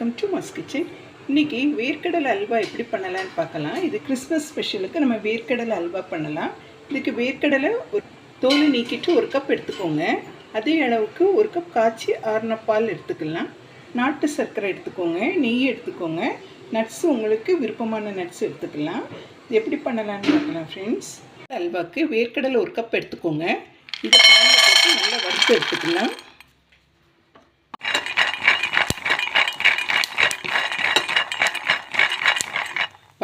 Mass kitchen இன்றைக்கி வேர்க்கடலை அல்வா எப்படி பண்ணலான்னு பார்க்கலாம். இது கிறிஸ்மஸ் ஸ்பெஷலுக்கு நம்ம வேர்க்கடலை அல்வா பண்ணலாம். இதுக்கு வேர்க்கடலை ஒரு தோல் நீக்கிட்டு ஒரு கப் எடுத்துக்கோங்க. அதே அளவுக்கு ஒரு கப் காய்ச்சி ஆறின பால் எடுத்துக்கலாம். நாட்டு சர்க்கரை எடுத்துக்கோங்க. நெய் எடுத்துக்கோங்க. நட்ஸ் உங்களுக்கு விருப்பமான நட்ஸ் எடுத்துக்கலாம். இது எப்படி பண்ணலாம்னு பார்க்கலாம் ஃப்ரெண்ட்ஸ் அல்வாக்கு வேர்க்கடலை ஒரு கப் எடுத்துக்கோங்க. இதை பேனில் போட்டு நல்லா வறுத்து எடுத்துக்கலாம்.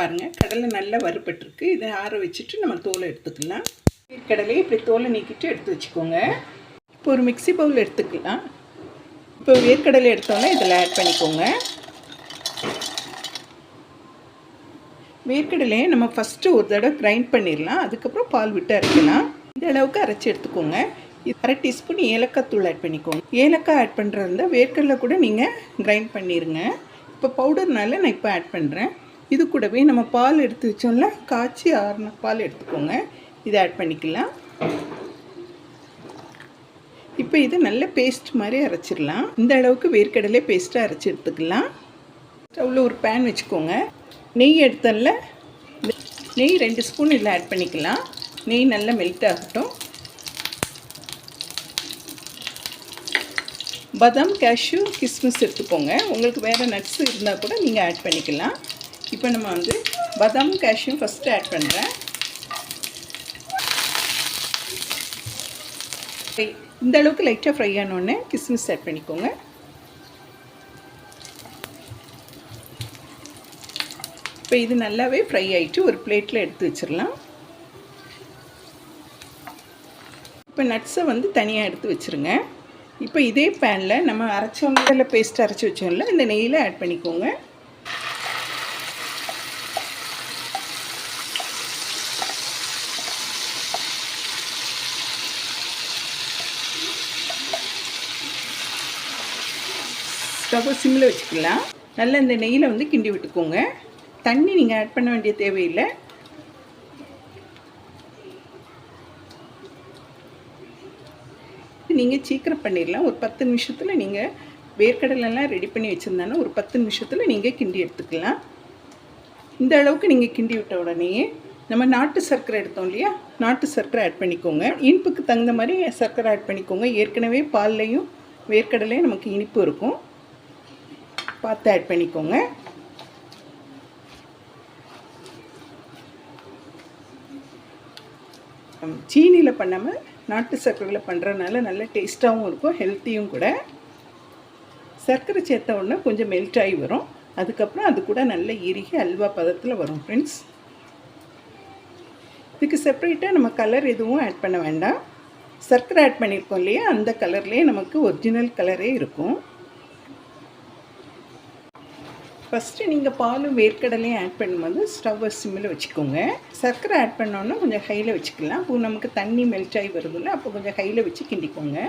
பாருங்கள் கடலை நல்லா வறுபட்டுருக்கு. இதை ஆற வச்சுட்டு நம்ம தோலை எடுத்துக்கலாம். கடலையை இப்படி தோலை நீக்கிட்டு எடுத்து வச்சுக்கோங்க. இப்போ ஒரு மிக்ஸி பவுல் எடுத்துக்கலாம். இப்போ வேர்க்கடலை எடுத்தோன்னே இதில் ஆட் பண்ணிக்கோங்க. வேர்க்கடலையை நம்ம ஃபஸ்ட்டு ஒரு தடவை கிரைண்ட் பண்ணிடலாம். அதுக்கப்புறம் பால் விட்டு அரைக்கலாம். இந்த அளவுக்கு அரைச்சி எடுத்துக்கோங்க. இது அரை டீஸ்பூன் ஏலக்காய் தூள் ஆட் பண்ணிக்கோங்க. ஏலக்காய் ஆட் பண்ணுறதா வேர்க்கடலை கூட நீங்கள் கிரைண்ட் பண்ணிடுங்க இப்போ பவுடர்னால நான் இப்போ ஆட் பண்ணுறேன் இது கூடவே நம்ம பால் எடுத்து வச்சோம்ல காய்ச்சி ஆறின பால் எடுத்துக்கோங்க. இதை ஆட் பண்ணிக்கலாம். இப்போ இது நல்ல பேஸ்ட் மாதிரி அரைச்சிடலாம். இந்த அளவுக்கு வேர்க்கடலை பேஸ்ட்டாக அரைச்சி எடுத்துக்கலாம். ஸ்டவ்வில் ஒரு பேன் வச்சுக்கோங்க. நெய் எடுத்தல நெய் ரெண்டு ஸ்பூன் இதில் ஆட் பண்ணிக்கலாம். நெய் நல்லா மெல்ட் ஆகட்டும். பதாம் கேஷ்யூ கிஸ்மிஸ் எடுத்துக்கோங்க. உங்களுக்கு வேறு நட்ஸ் இருந்தால் கூட நீங்கள் ஆட் பண்ணிக்கலாம். இப்போ நம்ம வந்து பதாம் கேஷ்யூ ஃபஸ்ட்டு ஆட் பண்ணுறேன் இந்த அளவுக்கு லைட்டாக ஃப்ரை ஆனோடனே கிஸ்மிஸ் ஆட் பண்ணிக்கோங்க. இப்போ இது நல்லாவே ஃப்ரை ஆகிட்டு ஒரு பிளேட்டில் எடுத்து வச்சிடலாம். இப்போ நட்ஸை வந்து தனியாக எடுத்து வச்சுருங்க. இப்போ இதே பேனில் நம்ம அரைச்சோம்ல பேஸ்ட் அரைச்சி வச்சோம்ல இந்த நெய்யில் ஆட் பண்ணிக்கோங்க. ஸ்டவ்வை சிம்மில் வச்சுக்கலாம். நல்லா இந்த நெய்யில் வந்து கிண்டி விட்டுக்கோங்க. தண்ணி நீங்கள் ஆட் பண்ண வேண்டிய தேவையில்லை. நீங்கள் சீக்கிரம் பண்ணிடலாம். ஒரு பத்து நிமிஷத்தில் நீங்கள் வேர்க்கடலெல்லாம் ரெடி பண்ணி வச்சுருந்தாலும் ஒரு பத்து நிமிஷத்தில் நீங்கள் கிண்டி எடுத்துக்கலாம். இந்த அளவுக்கு நீங்கள் கிண்டி விட்ட உடனேயே நம்ம நாட்டு சர்க்கரை எடுத்தோம் இல்லையா? நாட்டு சர்க்கரை ஆட் பண்ணிக்கோங்க. இனிப்புக்கு தகுந்த மாதிரி சர்க்கரை ஆட் பண்ணிக்கோங்க. ஏற்கனவே பால்லையும் வேர்க்கடலையும் நமக்கு இனிப்பு இருக்கும். பார்த்து ஆட் பண்ணிக்கோங்க. சீனியில் பண்ணாமல் நாட்டு சர்க்கரையில் பண்ணுறதுனால நல்ல டேஸ்ட்டாகவும் இருக்கும் ஹெல்த்தியும் கூட. சர்க்கரை சேர்த்த உடனே கொஞ்சம் மெல்ட் ஆகி வரும். அதுக்கப்புறம் அது கூட நல்ல இறுகி அல்வா பதத்தில் வரும் ஃப்ரெண்ட்ஸ் இதுக்கு செப்பரேட்டாக நம்ம கலர் எதுவும் ஆட் பண்ண வேண்டாம். சர்க்கரை ஆட் பண்ணியிருக்கோம் இல்லையா? அந்த கலர்லேயே நமக்கு ஒரிஜினல் கலரே இருக்கும். ஃபஸ்ட்டு நீங்கள் பாலும் வேர்க்கடலையும் ஆட் பண்ணும்போது ஸ்டவ்வை சிம்மில் வச்சுக்கோங்க. சர்க்கரை ஆட் பண்ணோன்னா கொஞ்சம் ஹையில் வச்சுக்கலாம். அப்போ நமக்கு தண்ணி மெல்ட் ஆகி வருதில்ல அப்போ கொஞ்சம் ஹையில் வச்சு கிண்டிக்கோங்க.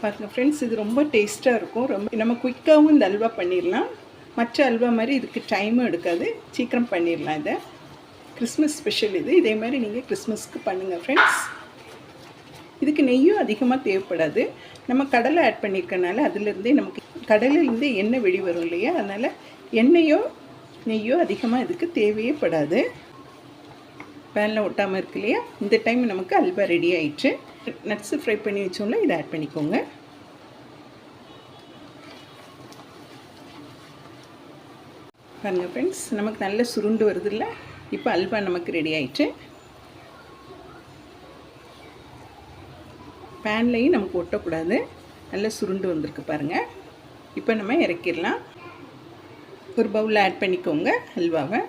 பாருங்கள் ஃப்ரெண்ட்ஸ் இது ரொம்ப டேஸ்ட்டாக இருக்கும். ரொம்ப நம்ம குயிக்காகவும் இந்த அல்வா பண்ணிடலாம் மற்ற அல்வா மாதிரி இதுக்கு டைமும் எடுக்காது. சீக்கிரம் பண்ணிடலாம் இதை. கிறிஸ்மஸ் ஸ்பெஷல் இது. இதே மாதிரி நீங்கள் கிறிஸ்மஸ்க்கு பண்ணுங்கள் ஃப்ரெண்ட்ஸ் இதுக்கு நெய்யும் அதிகமாக தேவைப்படாது. நம்ம கடலை ஆட் பண்ணியிருக்கனால அதுலேருந்தே நமக்கு கடலிலிருந்து எண்ணெய் வெளி வரும் இல்லையா? அதனால் எண்ணெயோ நெய்யோ அதிகமாக இதுக்கு தேவையே படாது. பேனில் ஒட்டாமல் இருக்கு இல்லையா? இந்த டைம் நமக்கு அல்வா ரெடி ஆயிடுச்சு நட்ஸு ஃப்ரை பண்ணி வச்சோம்ல இதை ஆட் பண்ணிக்கோங்க. பாருங்கள் ஃப்ரெண்ட்ஸ் நமக்கு நல்ல சுருண்டு வருது இல்லை இப்போ அல்வா நமக்கு ரெடி ஆயிடுச்சு பேன்லேயும் நமக்கு ஒட்டக்கூடாது. நல்லா சுருண்டு வந்திருக்கு பாருங்கள் இப்போ நம்ம இறக்கிடலாம். ஒரு பவுலில் ஆட் பண்ணிக்கோங்க அல்வாவை.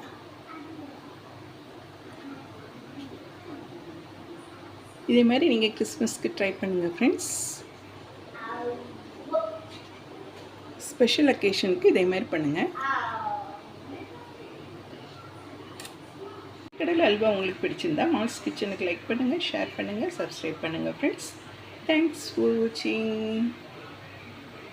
இதே மாதிரி நீங்கள் கிறிஸ்மஸ்க்கு ட்ரை பண்ணுங்கள் ஃப்ரெண்ட்ஸ் ஸ்பெஷல் அக்கேஷனுக்கு இதே மாதிரி பண்ணுங்கள் கடல் அல்வா உங்களுக்கு பிடிச்சிருந்தா மால்ஸ் கிச்சனுக்கு லைக் பண்ணுங்கள் ஷேர் பண்ணுங்கள் சப்ஸ்கிரைப் பண்ணுங்கள் ஃப்ரெண்ட்ஸ் தேங்க்ஸ் ஃபார் வாட்சிங்